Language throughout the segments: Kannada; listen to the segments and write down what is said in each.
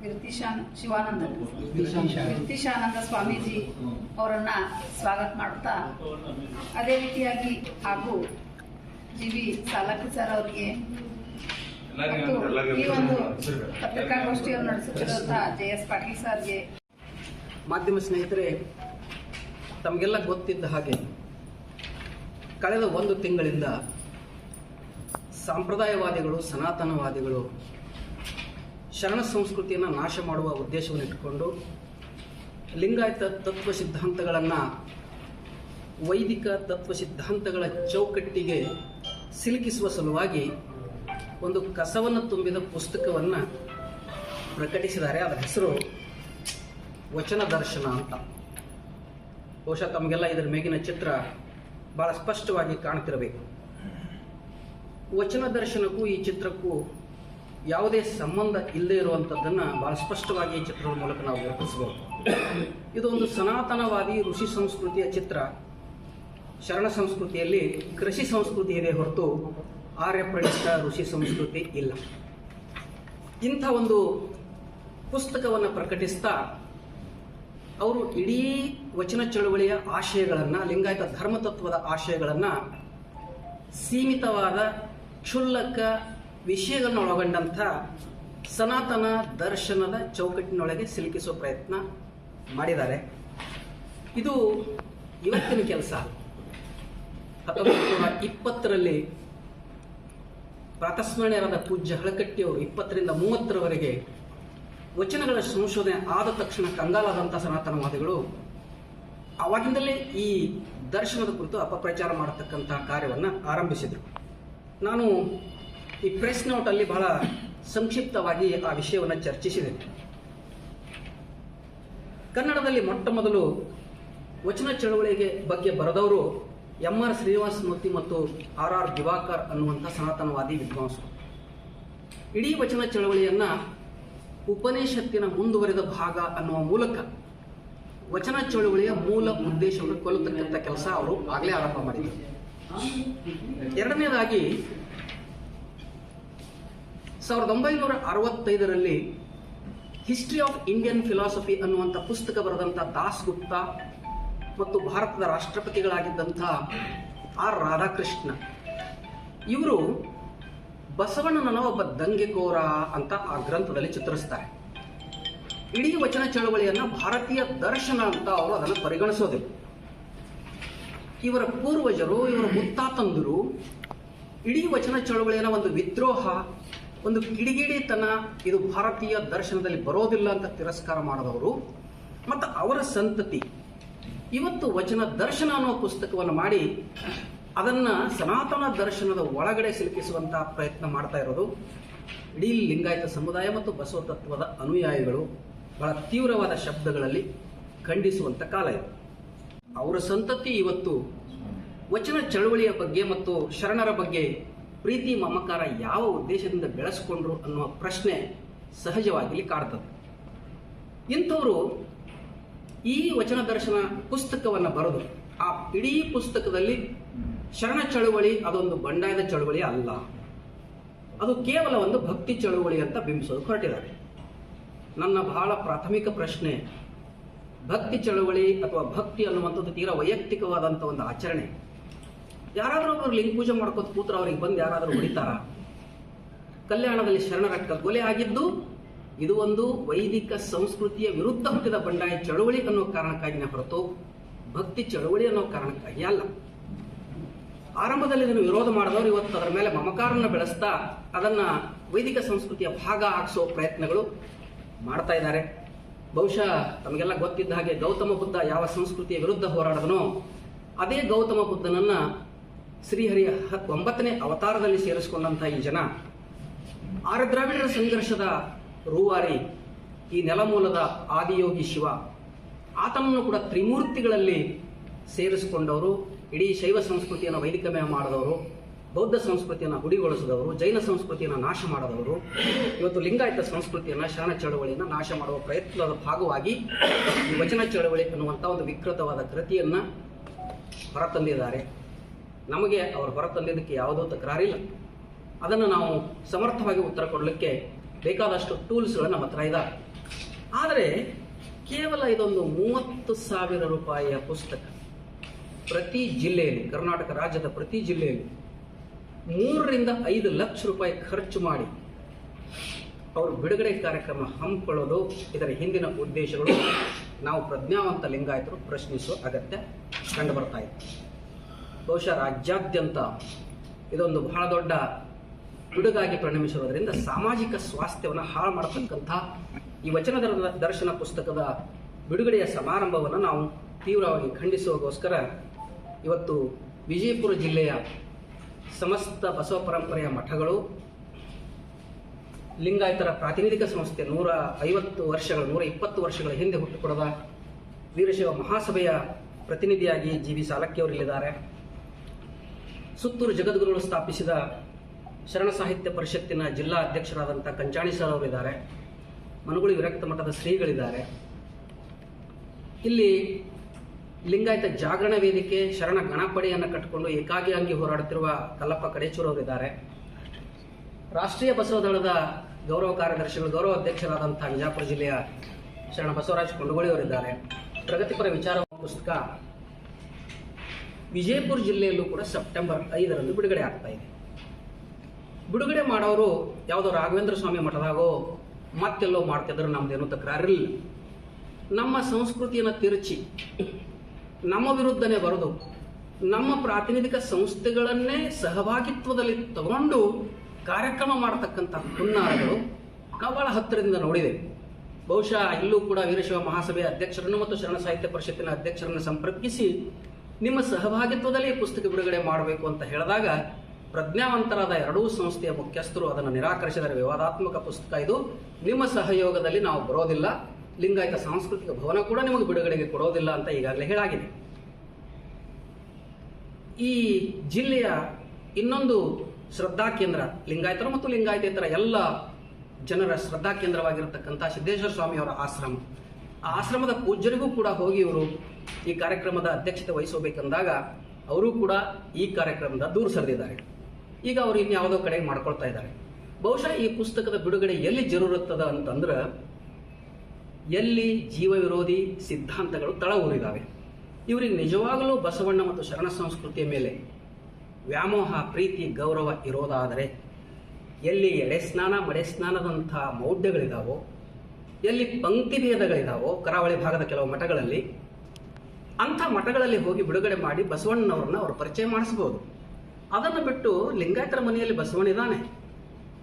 ವಿರತಿ ಶಿವಾನಂದ. ಸ್ವಾಮೀಜಿ ಅವರನ್ನ ಸ್ವಾಗತ ಮಾಡುತ್ತಾ, ಅದೇ ರೀತಿಯಾಗಿ ಹಾಗೂ ಜಿ ವಿ ಸಾಲಕ್ಕಿ ಸರ್ ಅವರಿಗೆ ಈ ಒಂದು ಪತ್ರಿಕಾಗೋಷ್ಠಿಯನ್ನು ನಡೆಸುತ್ತಿರುವಂತಹ ಜೆ ಎಸ್ ಪಾಟೀಲ್ ಸರ್ಗೆ ಮಾಧ್ಯಮ ಸ್ನೇಹಿತರೆ ತಮಗೆಲ್ಲ ಗೊತ್ತಿದ್ದ ಹಾಗೆ ಕಳೆದ ಒಂದು ತಿಂಗಳಿಂದ ಸಾಂಪ್ರದಾಯವಾದಿಗಳು, ಸನಾತನವಾದಿಗಳು ಶರಣ ಸಂಸ್ಕೃತಿಯನ್ನು ನಾಶ ಮಾಡುವ ಉದ್ದೇಶವನ್ನು ಇಟ್ಟುಕೊಂಡು ಲಿಂಗಾಯತ ತತ್ವ ಸಿದ್ಧಾಂತಗಳನ್ನು, ವೈದಿಕ ತತ್ವ ಸಿದ್ಧಾಂತಗಳ ಚೌಕಟ್ಟಿಗೆ ಸಿಲುಕಿಸುವ ಸಲುವಾಗಿ ಒಂದು ಕಸವನ್ನು ತುಂಬಿದ ಪುಸ್ತಕವನ್ನು ಪ್ರಕಟಿಸಿದ್ದಾರೆ. ಅದರ ಹೆಸರು ವಚನ ದರ್ಶನ ಅಂತ. ಬಹುಶಃ ತಮಗೆಲ್ಲ ಇದರ ಮೇಗಿನ ಚಿತ್ರ ಬಹಳ ಸ್ಪಷ್ಟವಾಗಿ ಕಾಣ್ತಿರಬೇಕು. ವಚನ ದರ್ಶನಕ್ಕೂ ಈ ಚಿತ್ರಕ್ಕೂ ಯಾವುದೇ ಸಂಬಂಧ ಇಲ್ಲದೆ ಇರುವಂಥದ್ದನ್ನು ಬಹಳ ಸ್ಪಷ್ಟವಾಗಿ ಈ ಚಿತ್ರದ ಮೂಲಕ ನಾವು ಗುರುತಿಸಬಹುದು. ಇದೊಂದು ಸನಾತನವಾದಿ ಋಷಿ ಸಂಸ್ಕೃತಿಯ ಚಿತ್ರ. ಶರಣ ಸಂಸ್ಕೃತಿಯಲ್ಲಿ ಕೃಷಿ ಸಂಸ್ಕೃತಿ ಇದೆ ಹೊರತು ಆರ್ಯಪ್ರಣಿತ ಋಷಿ ಸಂಸ್ಕೃತಿ ಇಲ್ಲ. ಇಂಥ ಒಂದು ಪುಸ್ತಕವನ್ನು ಪ್ರಕಟಿಸ್ತಾ ಅವರು ಇಡೀ ವಚನ ಚಳುವಳಿಯ ಆಶಯಗಳನ್ನು, ಲಿಂಗಾಯತ ಧರ್ಮತತ್ವದ ಆಶಯಗಳನ್ನು ಸೀಮಿತವಾದ ಕ್ಷುಲ್ಲಕ ವಿಷಯಗಳನ್ನು ಒಳಗೊಂಡಂಥ ಸನಾತನ ದರ್ಶನದ ಚೌಕಟ್ಟಿನೊಳಗೆ ಸಿಲುಕಿಸುವ ಪ್ರಯತ್ನ ಮಾಡಿದ್ದಾರೆ. ಇದು ಇವತ್ತಿನ ಕೆಲಸ. ಹತ್ತೊಂಬತ್ತು ಇಪ್ಪತ್ತರಲ್ಲಿ ಪ್ರಾತಸ್ಮರಣೀಯರಾದ ಪೂಜ್ಯ ಹಳಕಟ್ಟಿಯವರು ಇಪ್ಪತ್ತರಿಂದ ಮೂವತ್ತರವರೆಗೆ ವಚನಗಳ ಸಂಶೋಧನೆ ಆದ ತಕ್ಷಣ ಕಂಗಾಲಾದಂಥ ಸನಾತನವಾದಿಗಳು ಅವಾಗಿಂದಲೇ ಈ ದರ್ಶನದ ಕುರಿತು ಅಪಪ್ರಚಾರ ಮಾಡತಕ್ಕಂಥ ಕಾರ್ಯವನ್ನು ಆರಂಭಿಸಿದರು. ನಾನು ಈ ಪ್ರೆಸ್ ನೋಟಲ್ಲಿ ಬಹಳ ಸಂಕ್ಷಿಪ್ತವಾಗಿ ಆ ವಿಷಯವನ್ನು ಚರ್ಚಿಸಿದೆ. ಕನ್ನಡದಲ್ಲಿ ಮೊಟ್ಟ ಮೊದಲು ವಚನ ಚಳವಳಿಗೆ ಬಗ್ಗೆ ಬರೆದವರು ಎಂ ಆರ್ ಶ್ರೀನಿವಾಸ ಮೂರ್ತಿ ಮತ್ತು ಆರ್ ಆರ್ ದಿವಾಕರ್ ಅನ್ನುವಂಥ ಸನಾತನವಾದಿ ವಿದ್ವಾಂಸರು. ಇಡೀ ವಚನ ಚಳವಳಿಯನ್ನ ಉಪನಿಷತ್ತಿನ ಮುಂದುವರೆದ ಭಾಗ ಅನ್ನುವ ಮೂಲಕ ವಚನ ಚಳುವಳಿಯ ಮೂಲ ಉದ್ದೇಶವನ್ನು ಕೊಲ್ಲತಕ್ಕಂಥ ಕೆಲಸ ಅವರು ಆಗಲೇ ಆರಂಭ ಮಾಡಿದರು. ಎರಡನೇದಾಗಿ, ಸಾವಿರದ ಒಂಬೈನೂರ ಅರವತ್ತೈದರಲ್ಲಿ ಹಿಸ್ಟ್ರಿ ಆಫ್ ಇಂಡಿಯನ್ ಫಿಲಾಸಫಿ ಅನ್ನುವಂಥ ಪುಸ್ತಕ ಬರೆದಂಥ ದಾಸ್ ಗುಪ್ತಾ ಮತ್ತು ಭಾರತದ ರಾಷ್ಟ್ರಪತಿಗಳಾಗಿದ್ದಂಥ ಆರ್ ರಾಧಾಕೃಷ್ಣ, ಇವರು ಬಸವಣ್ಣನ ಒಬ್ಬ ದಂಗೆಕೋರ ಅಂತ ಆ ಗ್ರಂಥದಲ್ಲಿ ಚಿತ್ರಿಸ್ತಾರೆ. ಇಡೀ ವಚನ ಚಳವಳಿಯನ್ನು ಭಾರತೀಯ ದರ್ಶನ ಅಂತ ಅವರು ಅದನ್ನು ಪರಿಗಣಿಸೋದಿಲ್ಲ. ಇವರ ಪೂರ್ವಜರು, ಇವರ ಮುತ್ತಾತಂದರು ಇಡೀ ವಚನ ಚಳವಳಿಯನ್ನ ಒಂದು ವಿದ್ರೋಹ, ಒಂದು ಕಿಡಿಗಿಡಿತನ ಇದು ಭಾರತೀಯ ದರ್ಶನದಲ್ಲಿ ಬರೋದಿಲ್ಲ ಅಂತ ತಿರಸ್ಕಾರ ಮಾಡಿದವರು. ಮತ್ತು ಅವರ ಸಂತತಿ, ಇವತ್ತು ವಚನ ದರ್ಶನ ಅನ್ನೋ ಪುಸ್ತಕವನ್ನು ಮಾಡಿ ಅದನ್ನ ಸನಾತನ ದರ್ಶನದ ಒಳಗಡೆ ಸಿಲುಕಿಸುವಂತಹ ಪ್ರಯತ್ನ ಮಾಡ್ತಾ ಇರೋದು. ಇಡೀ ಲಿಂಗಾಯತ ಸಮುದಾಯ ಮತ್ತು ಬಸವ ತತ್ವದ ಅನುಯಾಯಿಗಳು ಬಹಳ ತೀವ್ರವಾದ ಶಬ್ದಗಳಲ್ಲಿ ಖಂಡಿಸುವಂತ ಕಾಲ ಇದೆ. ಅವರ ಸಂತತಿ ಇವತ್ತು ವಚನ ಚಳವಳಿಯ ಬಗ್ಗೆ ಮತ್ತು ಶರಣರ ಬಗ್ಗೆ ಪ್ರೀತಿ ಮಮಕಾರ ಯಾವ ಉದ್ದೇಶದಿಂದ ಬೆಳೆಸ್ಕೊಂಡ್ರು ಅನ್ನುವ ಪ್ರಶ್ನೆ ಸಹಜವಾಗಿ ಕಾಡ್ತದೆ. ಇಂಥವರು ಈ ವಚನ ದರ್ಶನ ಪುಸ್ತಕವನ್ನು ಬರೆದು, ಆ ಇಡೀ ಪುಸ್ತಕದಲ್ಲಿ ಶರಣ ಚಳುವಳಿ ಅದೊಂದು ಬಂಡಾಯದ ಚಳುವಳಿ ಅಲ್ಲ. ಅದು ಕೇವಲ ಒಂದು ಭಕ್ತಿ ಚಳುವಳಿ ಅಂತ ಬಿಂಬಿಸೋದು ಹೊರಟಿದ್ದಾರೆ. ನನ್ನ ಬಹಳ ಪ್ರಾಥಮಿಕ ಪ್ರಶ್ನೆ, ಭಕ್ತಿ ಚಳುವಳಿ ಅಥವಾ ಭಕ್ತಿ ಅನ್ನುವಂಥದ್ದು ತೀರಾ ವೈಯಕ್ತಿಕವಾದಂಥ ಒಂದು ಆಚರಣೆ. ಯಾರಾದರೂ ಒಬ್ಬರು ಲಿಂಗ ಪೂಜೆ ಮಾಡ್ಕೋತ ಕೂತ್ರ ಅವ್ರಿಗೆ ಬಂದು ಯಾರಾದರೂ ಹೊಡಿತಾರ? ಕಲ್ಯಾಣದಲ್ಲಿ ಶರಣರ ಕಗ್ಗೊಲೆ ಆಗಿದ್ದು ಇದು ಒಂದು ವೈದಿಕ ಸಂಸ್ಕೃತಿಯ ವಿರುದ್ಧ ಹುಟ್ಟಿದ ಬಂಡಾಯ ಚಳುವಳಿ ಅನ್ನೋ ಕಾರಣಕ್ಕಾಗಿನೇ ಹೊರತು ಭಕ್ತಿ ಚಳುವಳಿ ಅನ್ನೋ ಕಾರಣಕ್ಕಾಗಿ ಅಲ್ಲ. ಆರಂಭದಲ್ಲಿ ಇದನ್ನು ವಿರೋಧ ಮಾಡಿದವರು ಇವತ್ತು ಅದರ ಮೇಲೆ ಮಮಕಾರನ್ನು ಬೆಳೆಸ್ತಾ ಅದನ್ನ ವೈದಿಕ ಸಂಸ್ಕೃತಿಯ ಭಾಗ ಹಾಕಿಸೋ ಪ್ರಯತ್ನಗಳು ಮಾಡ್ತಾ ಇದ್ದಾರೆ. ಬಹುಶಃ ತಮಗೆಲ್ಲ ಗೊತ್ತಿದ್ದ ಹಾಗೆ ಗೌತಮ ಬುದ್ಧ ಯಾವ ಸಂಸ್ಕೃತಿಯ ವಿರುದ್ಧ ಹೋರಾಡಿದನೋ ಅದೇ ಗೌತಮ ಬುದ್ಧನನ್ನ ಶ್ರೀಹರಿಯ ಹತ್ ಒಂಬತ್ತನೇ ಅವತಾರದಲ್ಲಿ ಸೇರಿಸಿಕೊಂಡಂಥ ಈ ಜನ. ಆರ್ದ್ರಾವಿಡರ ಸಂಘರ್ಷದ ರೂವಾರಿ ಈ ನೆಲಮೂಲದ ಆದಿಯೋಗಿ ಶಿವ. ಆತನನ್ನು ಕೂಡ ತ್ರಿಮೂರ್ತಿಗಳಲ್ಲಿ ಸೇರಿಸಿಕೊಂಡವರು. ಇಡೀ ಶೈವ ಸಂಸ್ಕೃತಿಯನ್ನು ವೈದಿಕಮಯ ಮಾಡಿದವರು, ಬೌದ್ಧ ಸಂಸ್ಕೃತಿಯನ್ನು ಗುಡಿಗೊಳಿಸಿದವರು, ಜೈನ ಸಂಸ್ಕೃತಿಯನ್ನು ನಾಶ ಮಾಡಿದವರು, ಇವತ್ತು ಲಿಂಗಾಯತ ಸಂಸ್ಕೃತಿಯನ್ನು ಶರಣ ಚಳವಳಿಯನ್ನು ನಾಶ ಮಾಡುವ ಪ್ರಯತ್ನದ ಭಾಗವಾಗಿ ಈ ವಚನ ಚಳವಳಿ ಅನ್ನುವಂಥ ಒಂದು ವಿಕೃತವಾದ ಕೃತಿಯನ್ನು ಹೊರತಂದಿದ್ದಾರೆ. ನಮಗೆ ಅವರು ಹೊರತಂದಿದ್ದಕ್ಕೆ ಯಾವುದೋ ತಕರಾರಿಲ್ಲ. ಅದನ್ನು ನಾವು ಸಮರ್ಥವಾಗಿ ಉತ್ತರ ಕೊಡಲಿಕ್ಕೆ ಬೇಕಾದಷ್ಟು ಟೂಲ್ಸ್ಗಳು ನಮ್ಮ ಹತ್ರ ಇದ್ದಾರೆ ಆದರೆ ಕೇವಲ ಇದೊಂದು ಮೂವತ್ತು ಸಾವಿರ ರೂಪಾಯಿಯ ಪುಸ್ತಕ. ಪ್ರತಿ ಜಿಲ್ಲೆಯಲ್ಲಿ, ಕರ್ನಾಟಕ ರಾಜ್ಯದ ಪ್ರತಿ ಜಿಲ್ಲೆಯಲ್ಲಿ ಮೂರರಿಂದ ಐದು ಲಕ್ಷ ರೂಪಾಯಿ ಖರ್ಚು ಮಾಡಿ ಅವರು ಬಿಡುಗಡೆ ಕಾರ್ಯಕ್ರಮ ಹಮ್ಮಿಕೊಳ್ಳೋದು, ಇದರ ಹಿಂದಿನ ಉದ್ದೇಶಗಳು. ನಾವು ಪ್ರಜ್ಞಾವಂತ ಲಿಂಗಾಯತರು ಪ್ರಶ್ನಿಸುವ ಅಗತ್ಯ ಕಂಡುಬರ್ತಾ ಇತ್ತು ಬಹುಶಃ ರಾಜ್ಯಾದ್ಯಂತ ಇದೊಂದು ಬಹಳ ದೊಡ್ಡ ಬಿಡುಗಾಗಿ ಪರಿಣಮಿಸಿರೋದ್ರಿಂದ ಸಾಮಾಜಿಕ ಸ್ವಾಸ್ಥ್ಯವನ್ನು ಹಾಳು ಮಾಡತಕ್ಕಂಥ ಈ ವಚನ ದರ್ಶನ ಪುಸ್ತಕದ ಬಿಡುಗಡೆಯ ಸಮಾರಂಭವನ್ನು ನಾವು ತೀವ್ರವಾಗಿ ಖಂಡಿಸುವಗೋಸ್ಕರ ಇವತ್ತು ವಿಜಯಪುರ ಜಿಲ್ಲೆಯ ಸಮಸ್ತ ಬಸವ ಪರಂಪರೆಯ ಮಠಗಳು, ಲಿಂಗಾಯತರ ಪ್ರಾತಿನಿಧಿಕ ಸಂಸ್ಥೆ ನೂರ ಐವತ್ತು ವರ್ಷಗಳ, ನೂರ ಇಪ್ಪತ್ತು ವರ್ಷಗಳ ಹಿಂದೆ ಹುಟ್ಟುಕೊಡದ ವೀರಶೈವ ಮಹಾಸಭೆಯ ಪ್ರತಿನಿಧಿಯಾಗಿ ಜಿ ವಿ ಸಾಲಕ್ಕಿಯವರಿಲ್ಲಿದ್ದಾರೆ ಸುತ್ತೂರು ಜಗದ್ಗುರುಗಳು ಸ್ಥಾಪಿಸಿದ ಶರಣ ಸಾಹಿತ್ಯ ಪರಿಷತ್ತಿನ ಜಿಲ್ಲಾ ಅಧ್ಯಕ್ಷರಾದಂಥ ಕಂಚಾಣಿ ಸರ್ ಅವರಿದ್ದಾರೆ. ಮನುಗುಳಿ ವಿರಕ್ತ ಮಠದ ಶ್ರೀಗಳಿದ್ದಾರೆ. ಇಲ್ಲಿ ಲಿಂಗಾಯತ ಜಾಗರಣ ವೇದಿಕೆ ಶರಣ ಗಣಪಡೆಯನ್ನು ಕಟ್ಟಿಕೊಂಡು ಏಕಾಗಿಯಾಗಿ ಹೋರಾಡುತ್ತಿರುವ ಕಲ್ಲಪ್ಪ ಕಡೇಚೂರು ಅವರಿದ್ದಾರೆ. ರಾಷ್ಟ್ರೀಯ ಬಸವ ದಳದ ಗೌರವ ಕಾರ್ಯದರ್ಶಿಗಳು, ಗೌರವ ಅಧ್ಯಕ್ಷರಾದಂಥ ಬಿಜಾಪುರ ಜಿಲ್ಲೆಯ ಶರಣ ಬಸವರಾಜ್ ಕೊಂಡಗೋಳಿ ಅವರಿದ್ದಾರೆ. ಪ್ರಗತಿಪರ ವಿಚಾರ ಪುಸ್ತಕ ವಿಜಯಪುರ ಜಿಲ್ಲೆಯಲ್ಲೂ ಕೂಡ ಸೆಪ್ಟೆಂಬರ್ ಐದರಂದು ಬಿಡುಗಡೆ ಆಗ್ತಾ ಇದೆ. ಬಿಡುಗಡೆ ಮಾಡೋರು ಯಾವುದೋ ರಾಘವೇಂದ್ರ ಸ್ವಾಮಿ ಮಠದಾಗೋ ಮತ್ತೆಲ್ಲೋ ಮಾಡ್ತಿದ್ರೆ, ನಮ್ದೇನು ತಕರಾರಿಲ್ಲ ನಮ್ಮ ಸಂಸ್ಕೃತಿಯನ್ನು ತಿರುಚಿ ನಮ್ಮ ವಿರುದ್ಧನೇ ಬರೆದು, ನಮ್ಮ ಪ್ರಾತಿನಿಧಿಕ ಸಂಸ್ಥೆಗಳನ್ನೇ ಸಹಭಾಗಿತ್ವದಲ್ಲಿ ತಗೊಂಡು ಕಾರ್ಯಕ್ರಮ ಮಾಡತಕ್ಕಂಥ ಹುನ್ನಾರಗಳು ನಾವು ಬಹಳ ಹತ್ತಿರದಿಂದ ನೋಡಿದೆ. ಬಹುಶಃ ಇಲ್ಲೂ ಕೂಡ ವೀರಶಿವ ಮಹಾಸಭೆಯ ಅಧ್ಯಕ್ಷರನ್ನು ಮತ್ತು ಶರಣ ಸಾಹಿತ್ಯ ಪರಿಷತ್ತಿನ ಅಧ್ಯಕ್ಷರನ್ನು ಸಂಪರ್ಕಿಸಿ ನಿಮ್ಮ ಸಹಭಾಗಿತ್ವದಲ್ಲಿ ಪುಸ್ತಕ ಬಿಡುಗಡೆ ಮಾಡಬೇಕು ಅಂತ ಹೇಳಿದಾಗ ಪ್ರಜ್ಞಾವಂತರಾದ ಎರಡೂ ಸಂಸ್ಥೆಯ ಮುಖ್ಯಸ್ಥರು ಅದನ್ನು ನಿರಾಕರಿಸಿದರೆ ವಿವಾದಾತ್ಮಕ ಪುಸ್ತಕ ಇದು. ನಿಮ್ಮ ಸಹಯೋಗದಲ್ಲಿ ನಾವು ಬರೋದಿಲ್ಲ. ಲಿಂಗಾಯತ ಸಾಂಸ್ಕೃತಿಕ ಭವನ ಕೂಡ ನಿಮಗೆ ಬಿಡುಗಡೆಗೆ ಕೊಡೋದಿಲ್ಲ ಅಂತ ಈಗಾಗಲೇ ಹೇಳಾಗಿದೆ. ಈ ಜಿಲ್ಲೆಯ ಇನ್ನೊಂದು ಶ್ರದ್ಧಾ ಕೇಂದ್ರ ಲಿಂಗಾಯತರು ಮತ್ತು ಲಿಂಗಾಯತೇತರ ಎಲ್ಲ ಜನರ ಶ್ರದ್ಧಾ ಕೇಂದ್ರವಾಗಿರತಕ್ಕಂಥ ಸಿದ್ದೇಶ್ವರ ಸ್ವಾಮಿಯವರ ಆಶ್ರಮ. ಆ ಆಶ್ರಮದ ಪೂಜ್ಯರಿಗೂ ಕೂಡ ಹೋಗಿ ಇವರು ಈ ಕಾರ್ಯಕ್ರಮದ ಅಧ್ಯಕ್ಷತೆ ವಹಿಸಬೇಕಂದಾಗ ಅವರು ಕೂಡ ಈ ಕಾರ್ಯಕ್ರಮದ ದೂರ ಸರಿದಿದ್ದಾರೆ. ಈಗ ಅವರು ಇನ್ಯಾವುದೋ ಕಡೆ ಮಾಡ್ಕೊಳ್ತಾ ಇದ್ದಾರೆ. ಬಹುಶಃ ಈ ಪುಸ್ತಕದ ಬಿಡುಗಡೆ ಎಲ್ಲಿ ಜರೂರತ್ತದ ಅಂತಂದ್ರೆ ಎಲ್ಲಿ ಜೀವ ವಿರೋಧಿ ಸಿದ್ಧಾಂತಗಳು ತಳ ಊರಿದ್ದಾವೆ ಇವರಿಗೆ ನಿಜವಾಗಲೂ ಬಸವಣ್ಣ ಮತ್ತು ಶರಣ ಸಂಸ್ಕೃತಿಯ ಮೇಲೆ ವ್ಯಾಮೋಹ, ಪ್ರೀತಿ, ಗೌರವ ಇರೋದಾದರೆ ಎಲ್ಲಿ ಎಡೆ ಸ್ನಾನ, ಮಡೆ ಸ್ನಾನದಂಥ ಮೌಢ್ಯಗಳಿದಾವೋ, ಎಲ್ಲಿ ಪಂಕ್ತಿ ಭೇದಗಳಿದಾವೋ, ಕರಾವಳಿ ಭಾಗದ ಕೆಲವು ಮಠಗಳಲ್ಲಿ, ಅಂಥ ಮಠಗಳಲ್ಲಿ ಹೋಗಿ ಬಿಡುಗಡೆ ಮಾಡಿ ಬಸವಣ್ಣನವರನ್ನ ಅವರು ಪರಿಚಯ ಮಾಡಿಸ್ಬೋದು. ಅದನ್ನು ಬಿಟ್ಟು ಲಿಂಗಾಯತರ ಮನೆಯಲ್ಲಿ ಬಸವಣ್ಣ ಇದ್ದಾನೆ.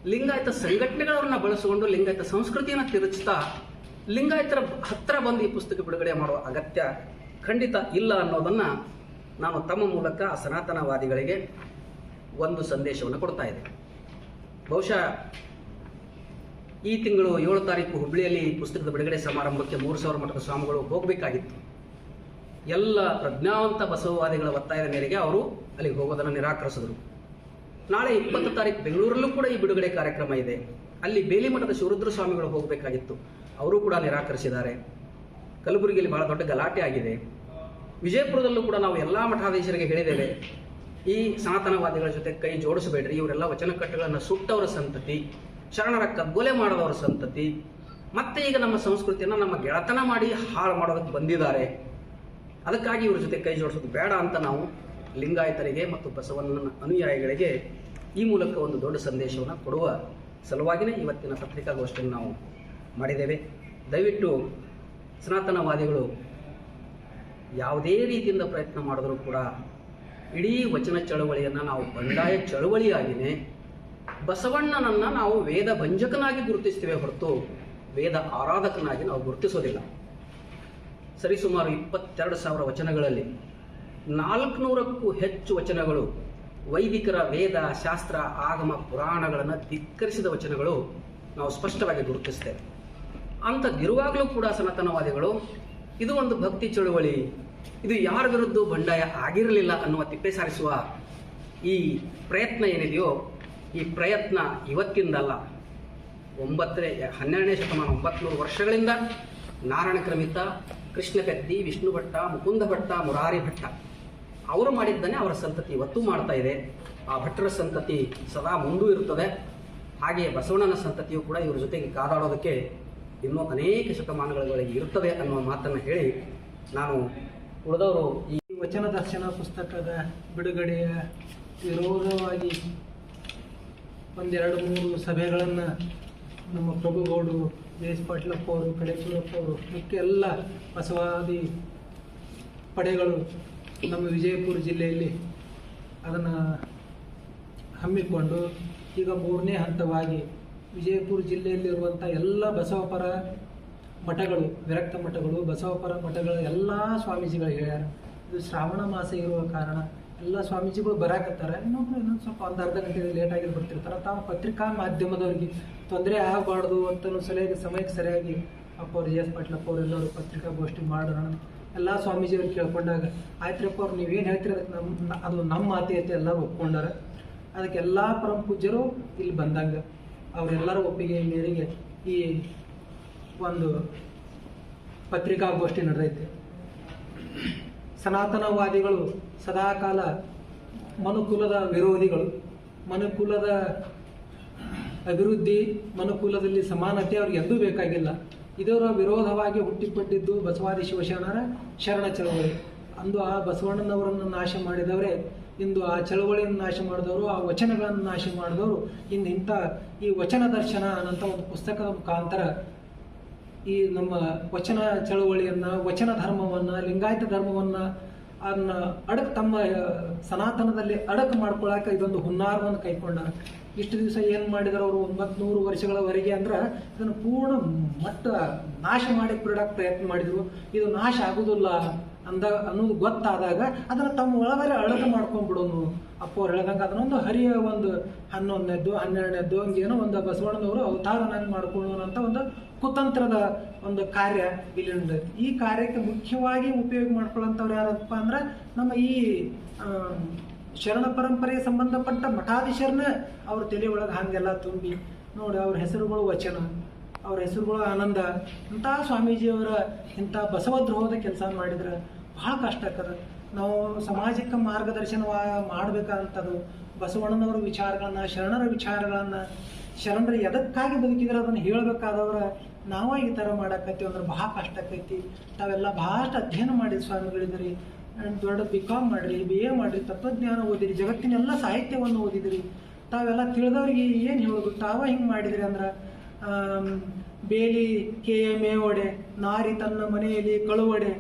ಲಿಂಗಾಯತ ಸಂಘಟನೆಗಳನ್ನ ಬಳಸಿಕೊಂಡು ಲಿಂಗಾಯತ ಸಂಸ್ಕೃತಿಯನ್ನು ತಿರುಚ್ತಾ ಲಿಂಗಾಯತರ ಹತ್ರ ಬಂದು ಈ ಪುಸ್ತಕ ಬಿಡುಗಡೆ ಮಾಡುವ ಅಗತ್ಯ ಖಂಡಿತ ಇಲ್ಲ ಅನ್ನೋದನ್ನು ನಾನು ತಮ್ಮ ಮೂಲಕ ಆ ಸನಾತನವಾದಿಗಳಿಗೆ ಒಂದು ಸಂದೇಶವನ್ನು ಕೊಡ್ತಾ ಇದೆ ಬಹುಶಃ ಈ ತಿಂಗಳು ಏಳು ತಾರೀಕು ಹುಬ್ಬಳ್ಳಿಯಲ್ಲಿ ಪುಸ್ತಕದ ಬಿಡುಗಡೆ ಸಮಾರಂಭಕ್ಕೆ ಮೂರು ಸಾವಿರ ಮಠದ ಸ್ವಾಮಿಗಳು ಹೋಗಬೇಕಾಗಿತ್ತು. ಎಲ್ಲ ಪ್ರಜ್ಞಾವಂತ ಬಸವವಾದಿಗಳ ಒತ್ತಾಯದ ಮೇರೆಗೆ ಅವರು ಅಲ್ಲಿಗೆ ಹೋಗೋದನ್ನು ನಿರಾಕರಿಸಿದರು. ನಾಳೆ ಇಪ್ಪತ್ತು ತಾರೀಕು ಬೆಂಗಳೂರಲ್ಲೂ ಕೂಡ ಈ ಬಿಡುಗಡೆ ಕಾರ್ಯಕ್ರಮ ಇದೆ. ಅಲ್ಲಿ ಬೇಲಿಮಠದ ಶಿವರುದ್ರ ಸ್ವಾಮಿಗಳು ಹೋಗಬೇಕಾಗಿತ್ತು. ಅವರು ಕೂಡ ನಿರಾಕರಿಸಿದ್ದಾರೆ. ಕಲಬುರಗಿಯಲ್ಲಿ ಬಹಳ ದೊಡ್ಡ ಗಲಾಟೆ ಆಗಿದೆ. ವಿಜಯಪುರದಲ್ಲೂ ಕೂಡ ನಾವು ಎಲ್ಲ ಮಠಾಧೀಶರಿಗೆ ಹೇಳಿದ್ದೇವೆ, ಈ ಸನಾತನವಾದಿಗಳ ಜೊತೆ ಕೈ ಜೋಡಿಸಬೇಡ್ರಿ, ಇವರೆಲ್ಲ ವಚನಕಟ್ಟುಗಳನ್ನು ಸುಟ್ಟವರ ಸಂತತಿ, ಶರಣರ ಕಗ್ಗೊಲೆ ಮಾಡದವರ ಸಂತತಿ, ಮತ್ತೆ ಈಗ ನಮ್ಮ ಸಂಸ್ಕೃತಿಯನ್ನು ನಮ್ಮ ಗೆಳತನ ಮಾಡಿ ಹಾಳು ಮಾಡೋದಕ್ಕೆ ಬಂದಿದ್ದಾರೆ. ಅದಕ್ಕಾಗಿ ಇವ್ರ ಜೊತೆ ಕೈ ಜೋಡಿಸೋದು ಬೇಡ ಅಂತ ನಾವು ಲಿಂಗಾಯತರಿಗೆ ಮತ್ತು ಬಸವಣ್ಣನ ಅನುಯಾಯಿಗಳಿಗೆ ಈ ಮೂಲಕ ಒಂದು ದೊಡ್ಡ ಸಂದೇಶವನ್ನು ಕೊಡುವ ಸಲುವಾಗಿನೇ ಇವತ್ತಿನ ಪತ್ರಿಕಾಗೋಷ್ಠಿಯನ್ನು ನಾವು ಮಾಡಿದ್ದೇವೆ. ದಯವಿಟ್ಟು ಸನಾತನವಾದಿಗಳು ಯಾವುದೇ ರೀತಿಯಿಂದ ಪ್ರಯತ್ನ ಮಾಡಿದರೂ ಕೂಡ ಇಡೀ ವಚನ ಚಳವಳಿಯನ್ನು ನಾವು ಬಂಡಾಯ ಚಳವಳಿಯಾಗಿನೇ ಬಸವಣ್ಣನನ್ನು ನಾವು ವೇದ ಭಂಜಕನಾಗಿ ಗುರುತಿಸ್ತೇವೆ ಹೊರತು ವೇದ ಆರಾಧಕನಾಗಿ ನಾವು ಗುರುತಿಸೋದಿಲ್ಲ. ಸರಿಸುಮಾರು ಇಪ್ಪತ್ತೆರಡು ಸಾವಿರ ವಚನಗಳಲ್ಲಿ ನಾಲ್ಕುನೂರಕ್ಕೂ ಹೆಚ್ಚು ವಚನಗಳು ವೈದಿಕರ ವೇದ, ಶಾಸ್ತ್ರ, ಆಗಮ, ಪುರಾಣಗಳನ್ನು ಧಿಕ್ಕರಿಸಿದ ವಚನಗಳು ನಾವು ಸ್ಪಷ್ಟವಾಗಿ ಗುರುತಿಸ್ತೇವೆ. ಅಂಥದ್ದಿರುವಾಗಲೂ ಕೂಡ ಸನಾತನವಾದಿಗಳು, ಇದು ಒಂದು ಭಕ್ತಿ ಚಳುವಳಿ. ಇದು ಯಾರ ವಿರುದ್ಧ ಬಂಡಾಯ ಆಗಿರಲಿಲ್ಲ ಅನ್ನುವ ತಿಪ್ಪೆ ಸಾರಿಸುವ ಈ ಪ್ರಯತ್ನ ಏನಿದೆಯೋ, ಈ ಪ್ರಯತ್ನ ಇವತ್ತಿಂದಲ್ಲ ಒಂಬತ್ತನೇ, ಹನ್ನೆರಡನೇ ಶತಮಾನ ಒಂಬತ್ನೂರು ವರ್ಷಗಳಿಂದ ನಾರಾಯಣ ಕ್ರಮಿತ ಕೃಷ್ಣ ಕತ್ತಿ ವಿಷ್ಣು ಭಟ್ಟ ಮುಕುಂದ ಭಟ್ಟ ಮುರಾರಿ ಭಟ್ಟ. ಅವರು ಮಾಡಿದ್ದನ್ನೇ ಅವರ ಸಂತತಿ ಇವತ್ತು ಮಾಡ್ತಾ ಇದೆ. ಆ ಭಟ್ಟರ ಸಂತತಿ ಸದಾ ಮುಂದೂ ಇರುತ್ತದೆ. ಹಾಗೆಯೇ ಬಸವಣ್ಣನ ಸಂತತಿಯು ಕೂಡ ಇವರ ಜೊತೆಗೆ ಕಾದಾಡೋದಕ್ಕೆ ಇನ್ನೂ ಅನೇಕ ಶತಮಾನಗಳವರೆಗೆ ಇರುತ್ತವೆ ಅನ್ನುವ ಮಾತನ್ನು ಹೇಳಿ ನಾನು ಉಳಿದವರು ಈ ವಚನ ದರ್ಶನ ಪುಸ್ತಕದ ಬಿಡುಗಡೆಯ ವಿರೋಧವಾಗಿ ಒಂದೆರಡು ಮೂರು ಸಭೆಗಳನ್ನು ನಮ್ಮ ಪ್ರಭುಗೌಡು ದೇಶ್ ಪಾಟೀಲಪ್ಪ ಅವರು ಕಡೇಚೂರಪ್ಪ ಅವರು ಮುಖ್ಯ ಎಲ್ಲ ಬಸವಾದಿ ಪಡೆಗಳು ನಮ್ಮ ವಿಜಯಪುರ ಜಿಲ್ಲೆಯಲ್ಲಿ ಅದನ್ನು ಹಮ್ಮಿಕೊಂಡು ಈಗ ಮೂರನೇ ಹಂತವಾಗಿ ವಿಜಯಪುರ ಜಿಲ್ಲೆಯಲ್ಲಿರುವಂಥ ಎಲ್ಲ ಬಸವಪರ ಮಠಗಳು, ವಿರಕ್ತ ಮಠಗಳು, ಬಸವಪರ ಮಠಗಳ ಎಲ್ಲ ಸ್ವಾಮೀಜಿಗಳು ಹೇಳ್ಯಾರ ಇದು ಶ್ರಾವಣ ಮಾಸ ಇರುವ ಕಾರಣ ಎಲ್ಲ ಸ್ವಾಮೀಜಿಗಳು ಬರಾಕತ್ತಾರೆ. ಇನ್ನೊಬ್ರು ಇನ್ನೊಂದು ಸ್ವಲ್ಪ ಒಂದು ಅರ್ಧ ಗಂಟೆ ಲೇಟ್ ಆಗಿ ಬರ್ತಿರ್ತಾರೆ. ತಾವು ಪತ್ರಿಕಾ ಮಾಧ್ಯಮದವ್ರಿಗೆ ತೊಂದರೆ ಆಗಬಾರ್ದು ಅಂತ ಸಲಹೆಗೆ ಸಮಯಕ್ಕೆ ಸರಿಯಾಗಿ ಅಪ್ಪ ಅವ್ರು ಎಸ್ ಪಾಟ್ಲಪ್ಪ ಅವರೆಲ್ಲರೂ ಪತ್ರಿಕಾಗೋಷ್ಠಿ ಮಾಡೋಣ ಎಲ್ಲ ಸ್ವಾಮೀಜಿಯವ್ರು ಕೇಳ್ಕೊಂಡಾಗ, ಆಯ್ತ್ರಪ್ಪ ಅವ್ರು ನೀವೇನು ಹೇಳ್ತೀರ? ಅದಕ್ಕೆ ನಮ್ಮ ಅದು ನಮ್ಮ ಮಾತೆ ಐತೆ ಎಲ್ಲರೂ ಒಪ್ಕೊಂಡಾರ. ಅದಕ್ಕೆ ಎಲ್ಲ ಪರಮ ಪೂಜ್ಯರು ಇಲ್ಲಿ ಬಂದಂಗ. ಅವರೆಲ್ಲರ ಒಪ್ಪಿಗೆ ಮೇರೆಗೆ ಈ ಒಂದು ಪತ್ರಿಕಾಗೋಷ್ಠಿ ನಡೆದೈತೆ. ಸನಾತನವಾದಿಗಳು ಸದಾಕಾಲ ಮನುಕುಲದ ವಿರೋಧಿಗಳು, ಮನುಕುಲದ ಅಭಿವೃದ್ಧಿ, ಮನುಕುಲದಲ್ಲಿ ಸಮಾನತೆ ಅವ್ರಿಗೆ ಎಂದೂ ಬೇಕಾಗಿಲ್ಲ. ಇದರ ವಿರೋಧವಾಗಿ ಹುಟ್ಟಿಕೊಂಡಿದ್ದು ಬಸವಾದಿ ಶಿವಶರಣರ ಶರಣ ಚಳವಳಿ. ಅಂದು ಆ ಬಸವಣ್ಣನವರನ್ನು ನಾಶ ಮಾಡಿದವರೇ ಇಂದು ಆ ಚಳವಳಿಯನ್ನು ನಾಶ ಮಾಡಿದವರು, ಆ ವಚನಗಳನ್ನು ನಾಶ ಮಾಡಿದವರು, ಇಂದು ಇಂಥ ಈ ವಚನ ದರ್ಶನ ಅನ್ನೋಂಥ ಒಂದು ಪುಸ್ತಕದ ಮುಖಾಂತರ ಈ ನಮ್ಮ ವಚನ ಚಳವಳಿಯನ್ನ, ವಚನ ಧರ್ಮವನ್ನ, ಲಿಂಗಾಯತ ಧರ್ಮವನ್ನ ಅದನ್ನ ಅಡಕ್ ತಮ್ಮ, ಸನಾತನದಲ್ಲಿ ಅಡಕ್ ಮಾಡ್ಕೊಳಕ್ಕೆ ಇದೊಂದು ಹುನ್ನಾರವನ್ನು ಕೈಕೊಂಡಾರ ಇಷ್ಟು ದಿವಸ ಏನು ಮಾಡಿದ್ರು ಅವರು? ಒಂಬತ್ನೂರು ವರ್ಷಗಳವರೆಗೆ ಅಂದ್ರೆ ಇದನ್ನು ಪೂರ್ಣ ಮಟ್ಟ ನಾಶ ಮಾಡಿ ಬಿಡಕ್ಕೆ ಪ್ರಯತ್ನ ಮಾಡಿದ್ರು. ಇದು ನಾಶ ಆಗುದಿಲ್ಲ ಅಂದ, ಅನ್ನೋದು ಗೊತ್ತಾದಾಗ ಅದನ್ನು ತಮ್ಮ ಒಳಗಡೆ ಅಳಗ ಮಾಡ್ಕೊಂಡ್ಬಿಡೋನು ಅಪ್ಪ ಅವ್ರು ಹೇಳ್ದಂಗೆ ಅದನ್ನೊಂದು ಹರಿಯ ಒಂದು ಹನ್ನೊಂದನೇದ್ದು, ಹನ್ನೆರಡನೇದ್ದು ಹಂಗೇನೋ ಒಂದು ಬಸವಣ್ಣನವರು ಅವತಾರನಾಗಿ ಮಾಡ್ಕೊಳ್ಳೋಣ ಅಂತ ಒಂದು ಕುತಂತ್ರದ ಒಂದು ಕಾರ್ಯ ಇಲ್ಲಿ ನಡೆಯುತ್ತೆ ಈ ಕಾರ್ಯಕ್ಕೆ ಮುಖ್ಯವಾಗಿ ಉಪಯೋಗ ಮಾಡ್ಕೊಳ್ಳೋಂಥವ್ರು ಯಾರಪ್ಪ ಅಂದ್ರೆ ನಮ್ಮ ಈ ಶರಣ ಪರಂಪರೆಗೆ ಸಂಬಂಧಪಟ್ಟ ಮಠಾಧೀಶರನ್ನ ಅವ್ರ ತಲೆ ಒಳಗೆ ಹಾಗೆಲ್ಲ ತುಂಬಿ, ನೋಡಿ ಅವ್ರ ಹೆಸರುಗಳು ವಚನ, ಅವ್ರ ಹೆಸರುಗಳು ಆನಂದ, ಇಂಥ ಸ್ವಾಮೀಜಿಯವರ ಇಂಥ ಬಸವದ್ರೋಹದ ಕೆಲಸ ಮಾಡಿದ್ರೆ ಬಹಳ ಕಷ್ಟ ಆಗ್ತದೆ ನಾವು ಸಮಾಜಕ್ಕೆ ಮಾರ್ಗದರ್ಶನ ಮಾಡಬೇಕಂಥದ್ದು ಬಸವಣ್ಣನವರ ವಿಚಾರಗಳನ್ನ, ಶರಣರ ವಿಚಾರಗಳನ್ನ, ಶರಣರು ಎದಕ್ಕಾಗಿ ಬದುಕಿದ್ರೆ ಅದನ್ನು ಹೇಳಬೇಕಾದವ್ರ ನಾವ ಈ ಥರ ಮಾಡಾಕತ್ತೀವಿ ಅಂದ್ರೆ ಬಹಳ ಕಷ್ಟ ಆಕೈತಿ. ತಾವೆಲ್ಲ ಬಹಳಷ್ಟು ಅಧ್ಯಯನ ಮಾಡಿದ ಸ್ವಾಮಿಗಳಿದ್ರಿ. ದೊಡ್ಡ ಬಿ ಕಾಮ್ ಮಾಡ್ರಿ ಬಿ ಎ ಮಾಡ್ರಿ ತತ್ವಜ್ಞಾನ ಓದಿರಿ ಜಗತ್ತಿನೆಲ್ಲ ಸಾಹಿತ್ಯವನ್ನು ಓದಿದ್ರಿ. ತಾವೆಲ್ಲ ತಿಳಿದವ್ರಿಗೆ ಏನು ಹೇಳೋದು? ತಾವ ಹಿಂಗೆ ಮಾಡಿದ್ರಿ ಅಂದ್ರೆ ಬೇಲಿ ಬೇಲಿ ಎ ಮೇವಡೆ ನಾರಿ ತನ್ನ ಮನೆಯಲ್ಲಿ ಕಳುವಡೆ,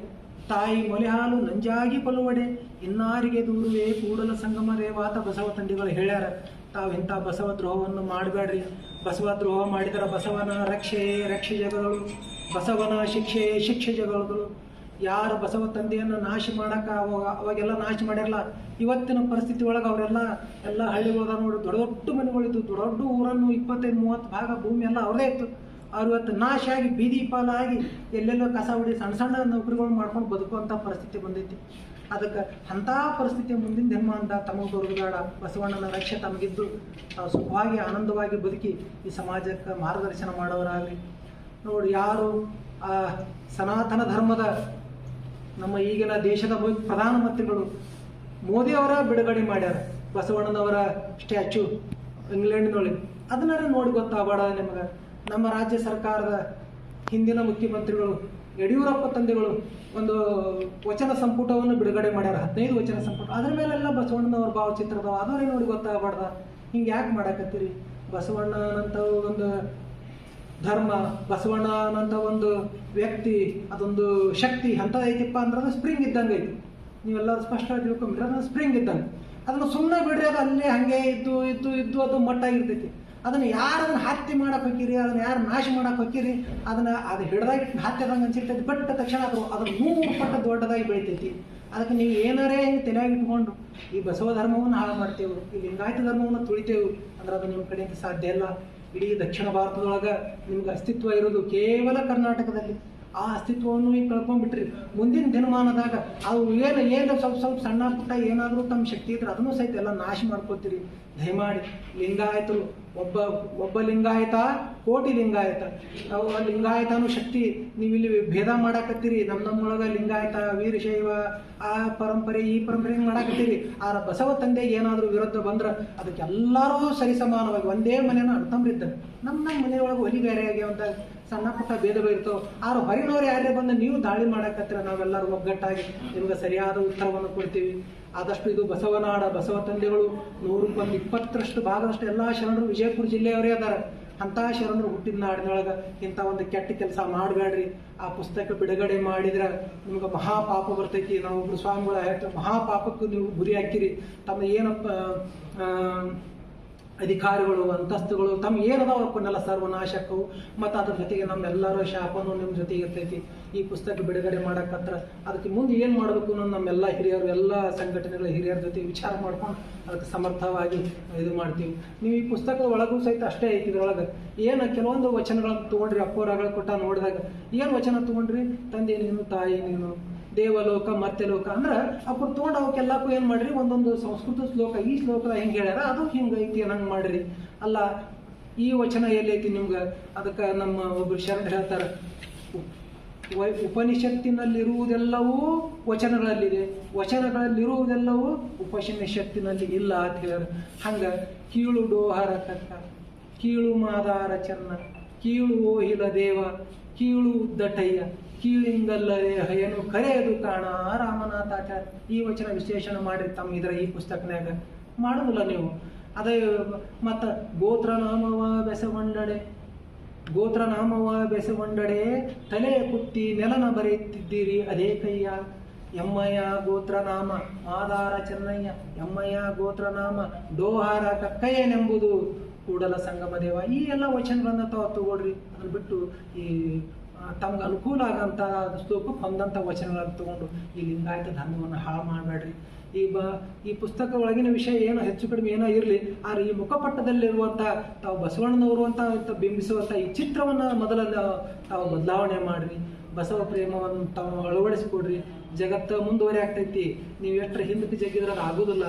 ತಾಯಿ ಮೊಲೆ ಹಾಲು ನಂಜಾಗಿ ಕೊಲುವಡೆ, ಇನ್ನಾರಿಗೆ ದೂರುವೆ ಕೂಡಲ ಸಂಗಮ ರೇವಾತ ಬಸವ ತಂಡಿಗಳು ಹೇಳ್ಯಾರ. ತಾವು ಇಂಥ ಬಸವ ದ್ರೋಹವನ್ನು ಮಾಡಬೇಡ್ರಿ ಬಸವ ದ್ರೋಹ ಮಾಡಿದರೆ ಬಸವನ ರಕ್ಷೆ ರಕ್ಷೆ ಜಗಳು ಬಸವನ ಶಿಕ್ಷೆ ಶಿಕ್ಷೆ ಜಗಗಳು ಯಾರು ಬಸವ ತಂದೆಯನ್ನು ನಾಶ ಮಾಡಕ ಅವಾಗ ಅವಾಗೆಲ್ಲ ನಾಶ ಮಾಡಿರಲ್ಲ ಇವತ್ತಿನ ಪರಿಸ್ಥಿತಿ ಒಳಗೆ ಅವರೆಲ್ಲ ಎಲ್ಲ ಹಳ್ಳಿಗಳದ ನೋಡಿ, ದೊಡ್ಡ ದೊಡ್ಡ ಮನೆಗಳಿತ್ತು ದೊಡ್ಡ ದೊಡ್ಡ ಊರನ್ನು ಇಪ್ಪತ್ತೈದು, ಮೂವತ್ತು ಭಾಗ ಭೂಮಿ ಎಲ್ಲ ಅವರೇ ಇತ್ತು. ಅವ್ರು ಇವತ್ತು ನಾಶ ಆಗಿ ಬೀದಿ ಪಾಲಾಗಿ ಎಲ್ಲೆಲ್ಲೋ ಕಸ ಹೊಡಿ ಸಣ್ಣ ಸಣ್ಣ ನೌಕರಿಗಳು ಮಾಡ್ಕೊಂಡು ಬದುಕುವಂಥ ಪರಿಸ್ಥಿತಿ ಬಂದೈತಿ. ಅದಕ್ಕೆ ಅಂಥ ಪರಿಸ್ಥಿತಿ ಮುಂದಿನ ದಿನಮಾನದ ತಮಗೆ ಬರುಗಾಡ ಬಸವಣ್ಣನ ರಕ್ಷೆ ತಮಗಿದ್ದು. ಸುಖವಾಗಿ, ಆನಂದವಾಗಿ ಬದುಕಿ ಈ ಸಮಾಜಕ್ಕೆ ಮಾರ್ಗದರ್ಶನ ಮಾಡೋರಾಗಲಿ. ನೋಡಿ, ಯಾರು ಆ ಸನಾತನ ಧರ್ಮದ ನಮ್ಮ ಈಗಿನ ದೇಶದ ಪ್ರಧಾನಮಂತ್ರಿಗಳು ಮೋದಿ ಅವರ ಬಿಡುಗಡೆ ಮಾಡ್ಯಾರ. ಬಸವಣ್ಣನವರ ಸ್ಟ್ಯಾಚ್ಯೂ ಇಂಗ್ಲೆಂಡ್ನೊಳಗೆ. ಅದನ್ನಾರ ನೋಡಿ ಗೊತ್ತಾಗಬೇಡ ನಿಮಗೆ. ನಮ್ಮ ರಾಜ್ಯ ಸರ್ಕಾರದ ಹಿಂದಿನ ಮುಖ್ಯಮಂತ್ರಿಗಳು, ಯಡಿಯೂರಪ್ಪ ತಂದೆಗಳು ಒಂದು ವಚನ ಸಂಪುಟವನ್ನು ಬಿಡುಗಡೆ ಮಾಡ್ಯಾರ. ಹದಿನೈದು ವಚನ ಸಂಪುಟ. ಅದ್ರ ಮೇಲೆಲ್ಲ ಬಸವಣ್ಣನವ್ರ ಭಾವಚಿತ್ರದವ. ಅದವರೇ ನೋಡಿ ಗೊತ್ತಾಗಬಾರ್ದ ಹಿಂಗೆ ಯಾಕೆ ಮಾಡಾಕತ್ತೀರಿ? ಬಸವಣ್ಣನಂತ ಒಂದು ಧರ್ಮ ಬಸವಣ್ಣ ಅನ್ನೋಂಥ ಒಂದು ವ್ಯಕ್ತಿ, ಅದೊಂದು ಶಕ್ತಿ, ಅಂತ ಐತಿಪ್ಪ ಅಂದ್ರೆ ಅದು ಸ್ಪ್ರಿಂಗ್ ಇದ್ದಂಗೆ ಐತಿ. ನೀವೆಲ್ಲರೂ ಸ್ಪಷ್ಟವಾಗಿ ತಿಳ್ಕೊಂಬಿಟ್ರೆ ಅದನ್ನು ಸ್ಪ್ರಿಂಗ್ ಇದ್ದಂಗೆ. ಅದನ್ನು ಸುಮ್ಮನೆ ಬಿಡ್ರಿ, ಅದು ಅಲ್ಲೇ ಹಾಗೆ ಇದ್ದು ಇದ್ದು ಇದ್ದು, ಅದು ಮಟ್ಟ ಇರ್ತೈತಿ. ಅದನ್ನು ಯಾರು ಅದನ್ನು ಹತ್ಯೆ ಮಾಡಕ್ಕೆ ಹೋಗಿರಿ ಅದನ್ನು ಯಾರು ನಾಶ ಮಾಡಕ್ಕೆ ಹೋಗಿರಿ ಅದನ್ನು ಅದು ಹಿಡ್ದಾಗಿ ಹತ್ಯದಂಗೆ ಅನ್ಸಿರ್ತೈತಿ. ಬಟ್ ತಕ್ಷಣ ಅದು ಅದು ನೂರು ಪಟ್ಟ ದೊಡ್ಡದಾಗಿ ಬೆಳಿತೈತಿ. ಅದಕ್ಕೆ ನೀವು ಏನಾರೇ ಹಿಂಗೆ ತಲೆಯಾಗಿ ಇಟ್ಕೊಂಡು, ಈ ಬಸವ ಧರ್ಮವನ್ನು ಹಾಳು ಮಾಡ್ತೇವೆ, ಈ ಲಿಂಗಾಯತ ಧರ್ಮವನ್ನು ತುಳಿತೇವೆ, ಅಂದ್ರೆ ಅದು ನಿಮ್ಮ ಕಡೆಯಿಂದ ಸಾಧ್ಯ ಇಲ್ಲ. ಇಡೀ ದಕ್ಷಿಣ ಭಾರತದೊಳಗೆ ನಿಮ್ಗೆ ಅಸ್ತಿತ್ವ ಇರೋದು ಕೇವಲ ಕರ್ನಾಟಕದಲ್ಲಿ. ಆ ಅಸ್ತಿತ್ವವನ್ನು ಈಗ ಕಳ್ಕೊಂಡ್ಬಿಟ್ರಿ. ಮುಂದಿನ ದಿನಮಾನದಾಗ ಅವು ಏನು ಏನು ಸ್ವಲ್ಪ ಸ್ವಲ್ಪ ಸಣ್ಣ ಪುಟ್ಟ ಏನಾದರೂ ತಮ್ಮ ಶಕ್ತಿ ಇದ್ರೆ ಅದನ್ನು ಸಹಿತ ಎಲ್ಲ ನಾಶ ಮಾಡ್ಕೋತೀರಿ. ದಯಮಾಡಿ, ಲಿಂಗಾಯತರು, ಒಬ್ಬ ಒಬ್ಬ ಲಿಂಗಾಯತ, ಕೋಟಿ ಲಿಂಗಾಯತ. ಅವು ಆ ಲಿಂಗಾಯತ ಅನ್ನೋ ಶಕ್ತಿ ನೀವು ಇಲ್ಲಿ ಭೇದ ಮಾಡಾಕತ್ತೀರಿ. ನಮ್ಮ ನಮ್ಮೊಳಗೆ ಲಿಂಗಾಯತ, ವೀರಶೈವ, ಆ ಪರಂಪರೆ, ಈ ಪರಂಪರೆ ಹಿಂಗೆ ಮಾಡಾಕತ್ತೀರಿ? ಆ ಬಸವ ತಂದೆ ಏನಾದರೂ ವಿರುದ್ಧ ಬಂದ್ರೆ ಅದಕ್ಕೆಲ್ಲರೂ ಸರಿಸಮಾನವಾಗಿ, ಒಂದೇ ಮನೇನ ಅಡ್ತಂಬ್ರಿದ್ದ. ನಮ್ಮ ನಮ್ಮ ಮನೆಯೊಳಗೆ ಒಲಿ ಬೇರೆ ಆಗ್ಯಾವಂತ ಸಣ್ಣ ಪುಟ್ಟ ಭೇದಗಳು ಇರ್ತಾವೆ. ಆದ್ರೆ ಹೊರಗಿನವ್ರು ಯಾರೇ ಬಂದು ನೀವು ದಾಳಿ ಮಾಡಕತ್ತಿರ, ನಾವೆಲ್ಲರೂ ಒಗ್ಗಟ್ಟಾಗಿ ನಿಮ್ಗೆ ಸರಿಯಾದ ಉತ್ತರವನ್ನು ಕೊಡ್ತೀವಿ. ಆದಷ್ಟು ಇದು ಬಸವನಾಡ, ಬಸವ ತಂದೆಗಳು ನೂರಕ್ಕೊಂದು ಇಪ್ಪತ್ತರಷ್ಟು ಭಾಗದಷ್ಟು ಎಲ್ಲ ಶರಣರು ವಿಜಯಪುರ ಜಿಲ್ಲೆಯವರೇ ಅದಾರ. ಅಂಥ ಶರಣರು ಹುಟ್ಟಿದ ನಾಡಿನೊಳಗೆ ಇಂಥ ಒಂದು ಕೆಟ್ಟ ಕೆಲಸ ಮಾಡಬೇಡ್ರಿ ಆ ಪುಸ್ತಕ ಬಿಡುಗಡೆ ಮಾಡಿದ್ರೆ ನಿಮ್ಗೆ ಮಹಾಪಾಪ ಬರ್ತೈತಿ. ನಾವು ಒಬ್ರು ಸ್ವಾಮಿಗಳ ಹೇಳ್ತಾರೆ ಮಹಾಪಾಪಕ್ಕೂ ನೀವು ಗುರಿ ಹಾಕಿರಿ. ತಮ್ಮ ಏನಪ್ಪ ಅಧಿಕಾರಿಗಳು, ಅಂತಸ್ತುಗಳು ತಮ್ಮ ಏನದಾವ ಅವಕ್ಕೆಲ್ಲ ಸರ್ವನಾಶಕ್ಕವು ಮತ್ತು ಅದ್ರ ಜೊತೆಗೆ ನಮ್ಮೆಲ್ಲರ ಶಾಪನು ನಿಮ್ಮ ಜೊತೆಗೆ ಇರ್ತೈತಿ. ಈ ಪುಸ್ತಕ ಬಿಡುಗಡೆ ಮಾಡಕತ್ರ ಅದಕ್ಕೆ ಮುಂದೆ ಏನು ಮಾಡಬೇಕು ಅನ್ನೋದು ನಮ್ಮೆಲ್ಲ ಹಿರಿಯರು, ಎಲ್ಲ ಸಂಘಟನೆಗಳ ಹಿರಿಯರ ಜೊತೆ ವಿಚಾರ ಮಾಡ್ಕೊಂಡು ಅದಕ್ಕೆ ಸಮರ್ಥವಾಗಿ ಇದು ಮಾಡ್ತೀವಿ. ನೀವು ಈ ಪುಸ್ತಕದ ಒಳಗೂ ಸಹಿತ ಅಷ್ಟೇ ಐತಿ ಇದ್ರೊಳಗೆ. ಏನು ಕೆಲವೊಂದು ವಚನಗಳನ್ನು ತೊಗೊಂಡ್ರಿ ಅಪ್ಪೋರಗಳ ಕೊಟ್ಟ ನೋಡಿದಾಗ. ಏನು ವಚನ ತೊಗೊಂಡ್ರಿ? ತಂದೆ ನೀನು, ತಾಯಿ ನೀನು. ದೇವಲೋಕ ಮತ್ತೆ ಲೋಕ ಅಂದ್ರೆ ಅವ್ರು ತೊಗೊಂಡು ಅವಕ್ಕೆಲ್ಲಕ್ಕೂ ಏನು ಮಾಡ್ರಿ? ಒಂದೊಂದು ಸಂಸ್ಕೃತ ಶ್ಲೋಕ, ಈ ಶ್ಲೋಕ ಹೆಂಗೆ ಹೇಳ್ಯಾರ? ಅದು ಹಿಂಗೆ ಐತಿ ಅನ್ನಂಗೆ ಮಾಡ್ರಿ. ಅಲ್ಲ, ಈ ವಚನ ಎಲ್ಲೈತಿ ನಿಮ್ಗೆ? ಅದಕ್ಕೆ ನಮ್ಮ ಒಬ್ರು ಶರಣ ಹೇಳ್ತಾರೆ ಉಪನಿಷತ್ತಿನಲ್ಲಿರುವುದೆಲ್ಲವೂ ವಚನಗಳಲ್ಲಿದೆ. ವಚನಗಳಲ್ಲಿರುವುದೆಲ್ಲವೂ ಉಪನಿಷತ್ತಿನಲ್ಲಿ ಇಲ್ಲ, ಅಂತ ಹೇಳ್ಯಾರ. ಹಂಗೆ ಕೀಳು ಡೋಹರ ಕಕ್ಕ ಕೀಳು ಮಾದಾರ ಚೆನ್ನ ಕೀಳು ಓಹಿಲ ದೇವ? ಕೀಳು ಉದ್ದಟಯ್ಯ. ಕೀಳಿಂಗಲ್ಲದೆ ಹಯನು ಕರೆಯದು ಕಾಣ. ರಾಮನಾಥಾಚಾರ್ಯ ಈ ವಚನ ವಿಶ್ಲೇಷಣೆ ಮಾಡಿ ತಮ್ಮ ಇದರ ಈ ಪುಸ್ತಕನ್ಯಾಗ. ಮಾಡುವುಲ್ಲ ನೀವು. ಅದೇ, ಮತ್ತು ಗೋತ್ರ ನಾಮವ ಬೆಸವಂಡಡೆ. ಗೋತ್ರ ನಾಮವ ಬೆಸವಂಡಡೆ, ತಲೆ ಕುತ್ತಿ ನೆಲನ ಬರೆಯುತ್ತಿದ್ದೀರಿ ಅದೇ ಕೈಯ ಎಮ್ಮಯ್ಯ ಗೋತ್ರ ನಾಮ ಮಾದಾರ ಚೆನ್ನಯ್ಯ. ಎಮ್ಮಯ್ಯ ಗೋತ್ರ ನಾಮ ಡೋಹಾರ ಕಕ್ಕಯ್ಯನೆಂಬುದು ಕೂಡಲ ಸಂಗಮ ದೇವ, ಈ ಎಲ್ಲ ವಚನಗಳನ್ನ ತಾವು ತಗೊಳ್ರಿ ಅದನ್ನ ಬಿಟ್ಟು ಈ ತಮ್ಗೆ ಅನುಕೂಲ ಆಗಂತ ಸ್ತೂಪ ಹೊಂದಂಥ ವಚನಗಳನ್ನು ತಗೊಂಡು ಈ ಲಿಂಗಾಯತ ಧರ್ಮವನ್ನು ಹಾಳು ಮಾಡಬೇಡ್ರಿ. ಈ ಬ, ಈ ಪುಸ್ತಕ ಒಳಗಿನ ವಿಷಯ ಏನೋ ಹೆಚ್ಚು ಕಡಿಮೆ ಏನೋ ಇರಲಿ, ಆದ್ರೆ ಈ ಮುಖಪಟ್ಟದಲ್ಲಿರುವಂಥ ತಾವು ಬಸವಣ್ಣನವರು ಅಂತ ಬಿಂಬಿಸುವಂಥ ಈ ಚಿತ್ರವನ್ನು ಮೊದಲ ತಾವು ಬದಲಾವಣೆ ಮಾಡಿರಿ. ಬಸವ ಪ್ರೇಮವನ್ನು ತಾವು ಅಳವಡಿಸಿಕೊಡ್ರಿ. ಜಗತ್ತು ಮುಂದುವರಿ ಆಗ್ತೈತಿ ನೀವು ಎಷ್ಟರ ಹಿಂದಕ್ಕೆ ಜಗ್ಗಿದ್ರೆ ಅದು ಆಗೋದಿಲ್ಲ.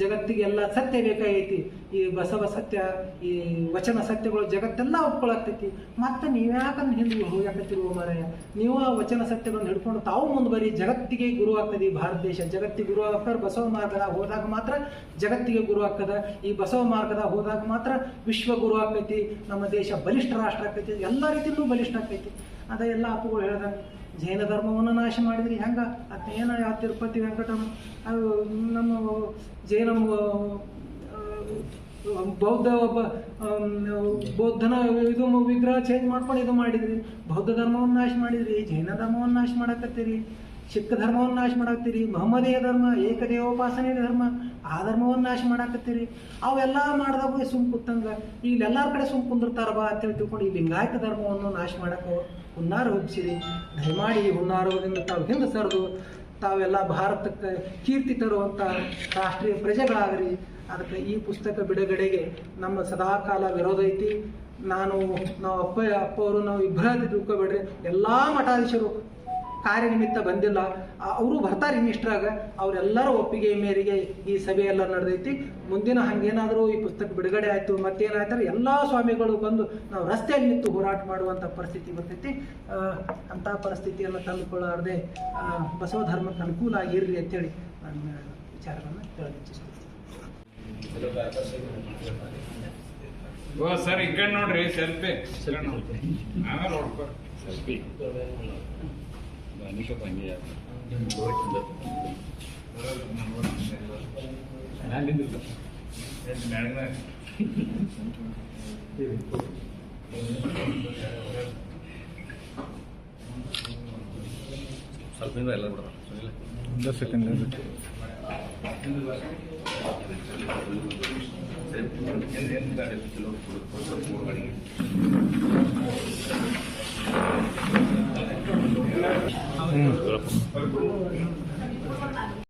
ಜಗತ್ತಿಗೆಲ್ಲ ಸತ್ಯ ಬೇಕಾಗೈತಿ. ಈ ಬಸವ ಸತ್ಯ, ಈ ವಚನ ಸತ್ಯಗಳು ಜಗತ್ತೆಲ್ಲ ಒಪ್ಕೊಳತ್ತೈತಿ ಮತ್ತೆ ನೀವ್ಯಾಕಂದ್ರೆ ಹಿಂದೆ ಹೋಗ್ಯಾಕತ್ತಿರುವ ಮಾರಾಯ? ನೀವು ಆ ವಚನ ಸತ್ಯಗಳನ್ನು ಹಿಡ್ಕೊಂಡು ತಾವು ಮುಂದೆ ಬರೀ ಜಗತ್ತಿಗೆ ಗುರು ಆಗ್ತದೆ ಈ ಭಾರತ ದೇಶ. ಜಗತ್ತಿಗೆ ಗುರು ಆಗ್ತಾರೆ, ಬಸವ ಮಾರ್ಗದ ಹೋದಾಗ ಮಾತ್ರ ಜಗತ್ತಿಗೆ ಗುರು ಆಗ್ತದ. ಈ ಬಸವ ಮಾರ್ಗದ ಹೋದಾಗ ಮಾತ್ರ ವಿಶ್ವ ಗುರು ಆಗ್ತೈತಿ. ನಮ್ಮ ದೇಶ ಬಲಿಷ್ಠ ರಾಷ್ಟ್ರ ಆಗ್ತೈತಿ. ಎಲ್ಲ ರೀತಿಯಲ್ಲೂ ಬಲಿಷ್ಠ ಆಗ್ತೈತಿ. ಅದೇ ಎಲ್ಲ ಅಪ್ಪುಗಳು ಹೇಳ್ದಂಗೆ ಜೈನ ಧರ್ಮವನ್ನು ನಾಶ ಮಾಡಿದ್ರಿ ಹೆಂಗ? ಅದೇನ ಯಾವ ತಿರುಪತಿ ವೆಂಕಟಮ್ಮ? ನಮ್ಮ ಜೈನ ಬೌದ್ಧ ಒಬ್ಬ ಬೌದ್ಧನ ಇದು ವಿಗ್ರಹ ಚೇಂಜ್ ಮಾಡ್ಕೊಂಡು ಇದು ಮಾಡಿದ್ರಿ. ಬೌದ್ಧ ಧರ್ಮವನ್ನು ನಾಶ ಮಾಡಿದ್ರಿ, ಜೈನ ಧರ್ಮವನ್ನು ನಾಶ ಮಾಡಕತ್ತೀರಿ, ಸಿಖ್ ಧರ್ಮವನ್ನು ನಾಶ ಮಾಡಾಕತ್ತೀರಿ ಮಹಮ್ಮದೀಯ ಧರ್ಮ, ಏಕದೇವೋಪಾಸನೆ ಧರ್ಮ, ಆ ಧರ್ಮವನ್ನು ನಾಶ ಮಾಡಾಕತ್ತೀರಿ. ಅವೆಲ್ಲ ಮಾಡಿದಾಗ ಸುಮ್ ಕುತ್ತಂಗ ಎಲ್ಲಾರ ಕಡೆ ಸುಮ್ ಕುಂದಿರ್ತಾರ ಬಾ ಅಂತೇಳಿ ತಿಳ್ಕೊಂಡು ಈ ಲಿಂಗಾಯತ ಧರ್ಮವನ್ನು ನಾಶ ಮಾಡಕ್ಕೆ ಹುನ್ನಾರ ಹುಚ್ಚಿರಿ ದಯಮಾಡಿ ಹುನ್ನಾರದಿಂದ ತಾವು ಹಿಂದೆ ಸರಿದು ತಾವೆಲ್ಲ ಭಾರತಕ್ಕೆ ಕೀರ್ತಿ ತರುವಂಥ ರಾಷ್ಟ್ರೀಯ ಪ್ರಜೆಗಳಾಗ್ರಿ. ಅದಕ್ಕೆ ಈ ಪುಸ್ತಕ ಬಿಡುಗಡೆಗೆ ನಮ್ಮ ಸದಾಕಾಲ ವಿರೋಧ ಐತಿ. ನಾನು, ನಾವು ಅಪ್ಪ ಅಪ್ಪ ಅವರು ನಾವು ಇಬ್ಬರಾದಿ ತಿಳ್ಕೊಬೇಡ್ರಿ ಎಲ್ಲ ಮಠಾಧೀಶರು ಕಾರ್ಯನಿಮಿತ್ತ ಬಂದಿಲ್ಲ. ಅವರು ಬರ್ತಾರೆ ಇನ್ನಿಷ್ಟ್ರಾಗ ಅವರೆಲ್ಲರ ಒಪ್ಪಿಗೆ ಮೇರೆಗೆ ಈ ಸಭೆ ಎಲ್ಲ ನಡೆದೈತಿ. ಮುಂದಿನ ಹಂಗೇನಾದರೂ ಈ ಪುಸ್ತಕ ಬಿಡುಗಡೆ ಆಯಿತು ಮತ್ತೇನಾಯ್ತಾರೆ ಎಲ್ಲ ಸ್ವಾಮಿಗಳು ಬಂದು ನಾವು ರಸ್ತೆಯಲ್ಲಿ ನಿಂತು ಹೋರಾಟ ಮಾಡುವಂಥ ಪರಿಸ್ಥಿತಿ ಬರ್ತೈತಿ. ಅಂಥ ಪರಿಸ್ಥಿತಿಯನ್ನು ತಂದುಕೊಳ್ಳಾರ್ದೆ ಬಸವ ಧರ್ಮಕ್ಕೆ ಅನುಕೂಲ ಆಗಿರಲಿ ಅಂತೇಳಿ ನನ್ನ ವಿಚಾರವನ್ನು ಹೇಳಲಿಚ್ಛಿಸ್ತೀನಿ ಓ ಸರ್ ಈ ಕಡೆ ನೋಡ್ರಿ ಸೆಲ್ಫಿ. ಆಮೇಲೆ ನೋಡ್ಕೊ. ಸೆಲ್ಫಿ. ಅನಿಶೋಕ್ ಹಂಗೆ ನಾನು ನಿಂದಿಲ್ಲ ಸ್ವಲ್ಪ ಹಿಂದೆ ಎಲ್ಲ ಬಿಡೋಣ ಸುನಿಲ್ ಒಂದು ಸೆಕೆಂಡ್